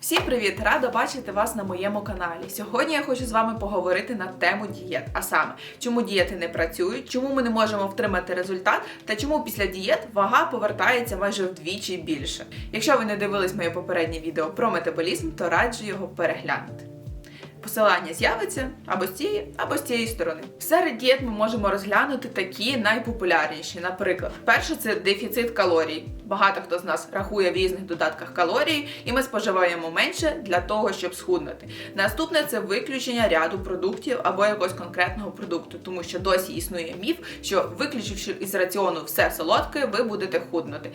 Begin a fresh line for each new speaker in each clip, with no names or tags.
Всім привіт! Рада бачити вас на моєму каналі. Сьогодні я хочу з вами поговорити на тему дієт, а саме, чому дієти не працюють, чому ми не можемо втримати результат та чому після дієт вага повертається майже вдвічі більше. Якщо ви не дивились моє попереднє відео про метаболізм, то раджу його переглянути. Посилання з'явиться або з цієї, або з цієї сторони. Серед дієт ми можемо розглянути такі найпопулярніші. Наприклад, перше це дефіцит калорій. Багато хто з нас рахує в різних додатках калорії, і ми споживаємо менше для того, щоб схуднути. Наступне це виключення ряду продуктів або якогось конкретного продукту, тому що досі існує міф, що виключивши із раціону все солодке, ви будете худнути.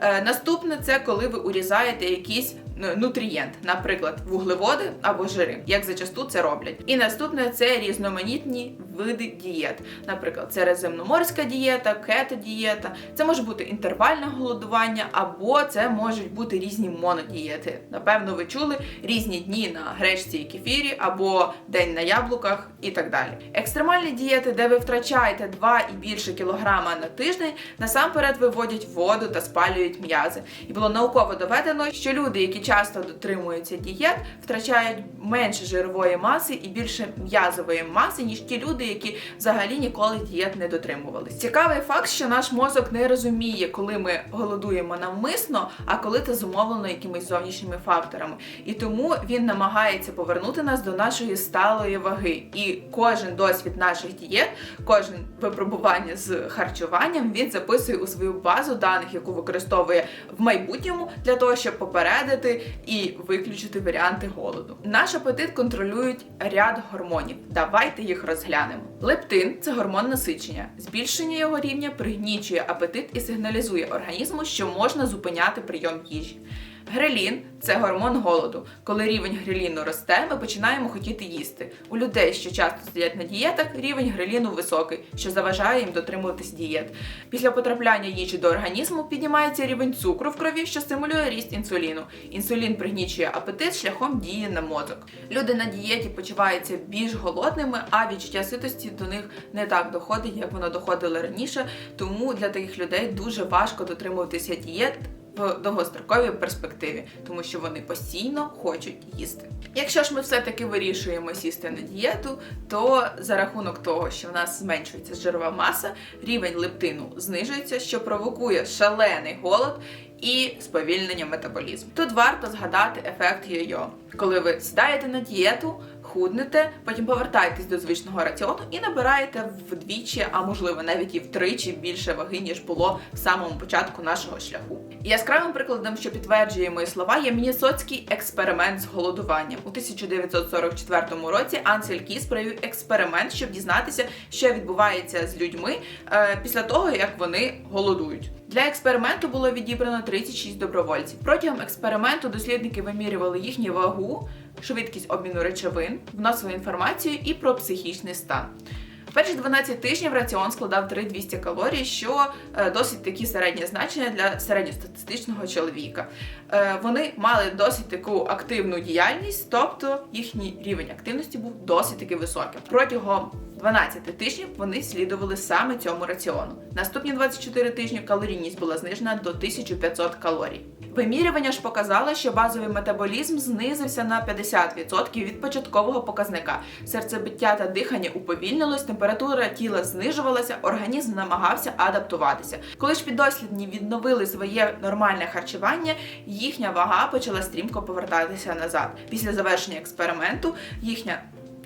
Е, наступне це коли ви урізаєте якийсь ну, нутрієнт, наприклад, вуглеводи або жири, як зачасту це роблять. І наступне це різноманітні види дієт. Наприклад, це реземноморська дієта, кето-дієта, це може бути інтервальне голодування, або це можуть бути різні монодієти. Напевно, ви чули різні дні на гречці і кефірі, або день на яблуках і так далі. Екстремальні дієти, де ви втрачаєте 2 і більше кілограма на тиждень, насамперед виводять воду та спалюють м'язи. І було науково доведено, що люди, які часто дотримуються дієт, втрачають менше жирової маси і більше м'язової маси, ніж ті люди, які взагалі ніколи дієт не дотримувалися. Цікавий факт, що наш мозок не розуміє, коли ми голодуємо навмисно, а коли це зумовлено якимись зовнішніми факторами. І тому він намагається повернути нас до нашої сталої ваги. І кожен досвід наших дієт, кожен випробування з харчуванням він записує у свою базу даних, яку використовує в майбутньому для того, щоб попередити і виключити варіанти голоду. Наш апетит контролюють ряд гормонів. Давайте їх розглянемо. Лептин це гормон насичення. Збільшення його рівня пригнічує апетит і сигналізує організму, що можна зупиняти прийом їжі. Грелін це гормон голоду. Коли рівень греліну росте, ми починаємо хотіти їсти. У людей, що часто стоять на дієтах, рівень греліну високий, що заважає їм дотримуватись дієт. Після потрапляння їжі до організму піднімається рівень цукру в крові, що стимулює ріст інсуліну. Інсулін пригнічує апетит шляхом дії на мозок. Люди на дієті почуваються більш голодними, а відчуття ситості до них не так доходить, як воно доходило раніше. Тому для таких людей дуже важко дотримуватися дієт довгостроковій перспективі, тому що вони постійно хочуть їсти. Якщо ж ми все-таки вирішуємо сісти на дієту, то за рахунок того, що в нас зменшується жирова маса, рівень лептину знижується, що провокує шалений голод. І сповільнення метаболізму. Тут варто згадати ефект йо-йо. Коли ви сідаєте на дієту, худнете, потім повертаєтесь до звичного раціону і набираєте вдвічі, а можливо навіть і втричі більше ваги, ніж було в самому початку нашого шляху. Яскравим прикладом, що підтверджує мої слова, є мінісоцький експеримент з голодуванням. У 1944 році Ансель Кіс провів експеримент, щоб дізнатися, що відбувається з людьми е, після того, як вони голодують. Для експерименту було відібрано 36 добровольців. Протягом експерименту дослідники вимірювали їхню вагу, швидкість обміну речовин, вносили інформацію і про психічний стан. Перші 12 тижнів раціон складав 3200 калорій, що е, досить такі середні значення для середньостатистичного чоловіка. Е, вони мали досить таку активну діяльність, тобто їхній рівень активності був досить таки високим. Протягом 12 тижнів вони слідували саме цьому раціону. Наступні 24 тижні калорійність була знижена до 1500 калорій. Вимірювання ж показало, що базовий метаболізм знизився на 50% від початкового показника. Серцебиття та дихання уповільнилось, температура тіла знижувалася, організм намагався адаптуватися. Коли ж піддослідні відновили своє нормальне харчування, їхня вага почала стрімко повертатися назад. Після завершення експерименту їхня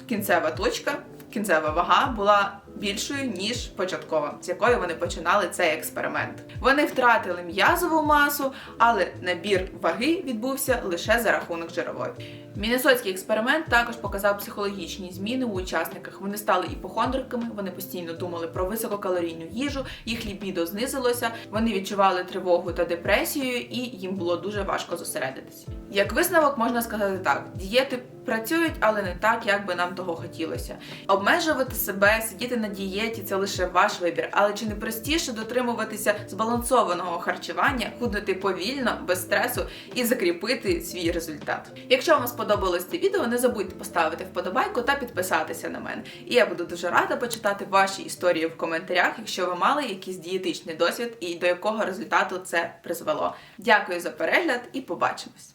кінцева точка кінцева вага була більшою ніж початкова, з якої вони починали цей експеримент. Вони втратили м'язову масу, але набір ваги відбувся лише за рахунок жирової. Міннесотський експеримент також показав психологічні зміни у учасниках. Вони стали іпохондриками, вони постійно думали про висококалорійну їжу, їх лібідо знизилося, вони відчували тривогу та депресію, і їм було дуже важко зосередитися. Як висновок можна сказати так: дієти працюють, але не так, як би нам того хотілося. Обмежувати себе, сидіти на дієті це лише ваш вибір. Але чи не простіше дотримуватися збалансованого харчування, худнути повільно, без стресу і закріпити свій результат? Якщо вам сподобалось це відео, не забудьте поставити вподобайку та підписатися на мене. І я буду дуже рада почитати ваші історії в коментарях, якщо ви мали якийсь дієтичний досвід і до якого результату це призвело. Дякую за перегляд і побачимось!